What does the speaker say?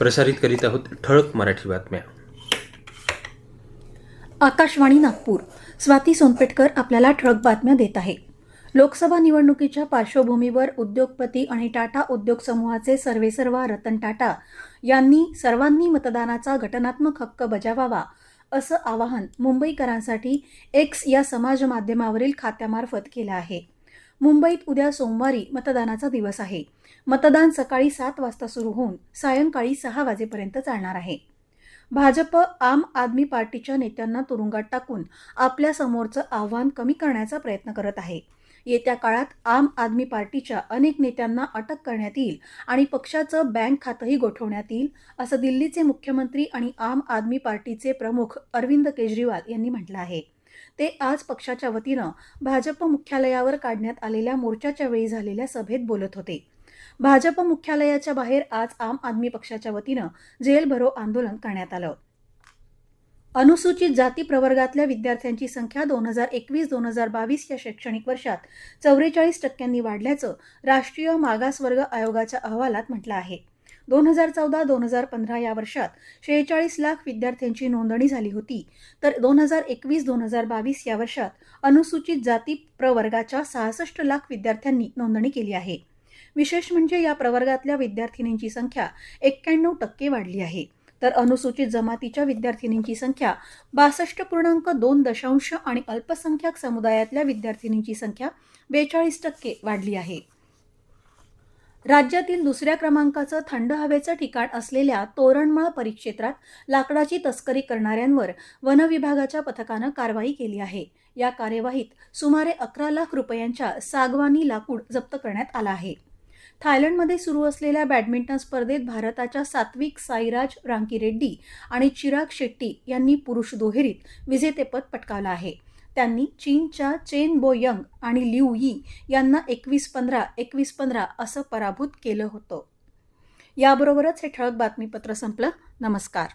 प्रसारित करीत आहोत ठळक मराठी बातम्या. आकाशवाणी नागपूर. स्वाती सोनपेटकर आपल्याला ठळक बातम्या देत आहे. लोकसभा निवडणुकीच्या पार्श्वभूमीवर उद्योगपती आणि टाटा उद्योग समूहाचे सर्वेसर्वा रतन टाटा यांनी सर्वांनी मतदानाचा घटनात्मक हक्क बजावावा असं आवाहन मुंबईकरांसाठी एक्स या समाज माध्यमावरील खात्यामार्फत केलं आहे. मुंबईत उद्या सोमवारी मतदानाचा दिवस आहे. मतदान सकाळी सात वाजता सुरू होऊन सायंकाळी सहा वाजेपर्यंत चालणार आहे. भाजप आम आदमी पार्टीच्या नेत्यांना तुरुंगात टाकून आपल्या समोरचं आव्हान कमी करण्याचा प्रयत्न करत आहे. येत्या काळात आम आदमी पार्टीच्या अनेक नेत्यांना अटक करण्यात येईल आणि पक्षाचं बँक खातंही गोठवण्यात येईल असं दिल्लीचे मुख्यमंत्री आणि आम आदमी पार्टीचे प्रमुख अरविंद केजरीवाल यांनी म्हटलं आहे. ते आज पक्षाच्या वतीनं भाजप मुख्यालयावर काढण्यात आलेल्या मोर्चाच्या वेळी झालेल्या सभेत बोलत होते. भाजप मुख्यालयाच्या बाहेर आज आम आदमी पक्षाच्या वतीनं जेल भरो आंदोलन करण्यात आलं. अनुसूचित जाती प्रवर्गातल्या विद्यार्थ्यांची संख्या दोन हजार एकवीस दोन हजार बावीस या शैक्षणिक वर्षात चौवेचाळीस टक्क्यांनी वाढल्याचं राष्ट्रीय मागासवर्ग आयोगाच्या अहवालात म्हटलं आहे. दोन हजार चौदा दोन हजार पंधरा या वर्षात शेहेचाळीस लाख विद्यार्थ्यांची नोंदणी झाली होती. तर दोन हजार एकवीस दोन हजार बावीस या वर्षात अनुसूचित जाती प्रवर्गाच्या सहासष्ट लाख विद्यार्थ्यांनी नोंदणी केली आहे. विशेष म्हणजे या प्रवर्गातल्या विद्यार्थिनींची संख्या एक्क्याण्णव टक्के वाढली आहे. तर अनुसूचित जमातीच्या विद्यार्थिनींची संख्या बासष्ट पूर्णांक दोन दशांश आणि अल्पसंख्याक समुदायातल्या विद्यार्थिनींची संख्या बेचाळीस टक्के वाढली आहे. राज्यातील दुसऱ्या क्रमांकाचं थंड हवेचं ठिकाण असलेल्या तोरणमाळ परिक्षेत्रात लाकडाची तस्करी करणाऱ्यांवर वनविभागाच्या पथकानं कारवाई केली आहे. या कार्यवाहीत सुमारे अकरा लाख रुपयांच्या सागवानी लाकूड जप्त करण्यात आला आहे. थायलंडमध्ये सुरू असलेल्या बॅडमिंटन स्पर्धेत भारताच्या सात्विक साईराज रांकीरेड्डी आणि चिराग शेट्टी यांनी पुरुष दुहेरीत विजेतेपद पटकावलं आहे. त्यांनी चीनच्या चेन बोयंग आणि लिऊ यी यांना एकवीस पंधरा एकवीस पंधरा असं पराभूत केलं होतं. याबरोबरच हे ठळक बातमीपत्र संपलं. नमस्कार.